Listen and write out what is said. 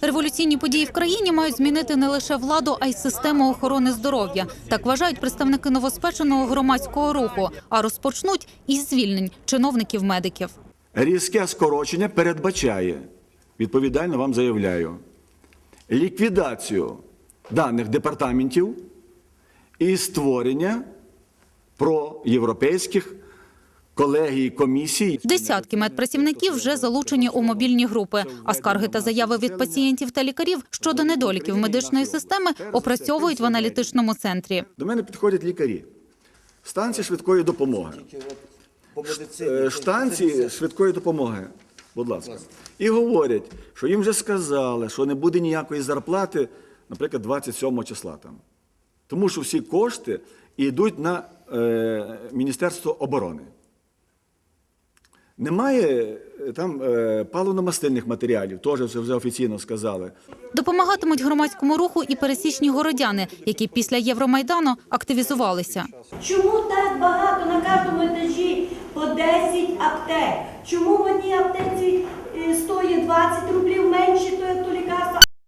Революційні події в країні мають змінити не лише владу, а й систему охорони здоров'я. Так вважають представники новоспеченого громадського руху. А розпочнуть із звільнень чиновників-медиків. Різке скорочення передбачає, відповідально вам заявляю, ліквідацію даних департаментів і створення проєвропейських колегій комісій. Десятки медпрацівників вже залучені у мобільні групи. А скарги та заяви від пацієнтів та лікарів щодо недоліків медичної системи опрацьовують в аналітичному центрі. До мене підходять лікарі. Станції швидкої допомоги. Е, Штанці швидкої допомоги, будь ласка. І говорять, що їм вже сказали, що не буде ніякої зарплати, наприклад, 27 числа там. Тому що всі кошти йдуть на е, Міністерство оборони. Немає е, там е, паливно-мастильних матеріалів, теж це вже офіційно сказали. Допомагатимуть громадському руху і пересічні городяни, які після Євромайдану активізувалися. Чому так багато на кожному етажі по 10 аптек? Чому в одній аптеці е, стоїть 20 рублів менше, то як то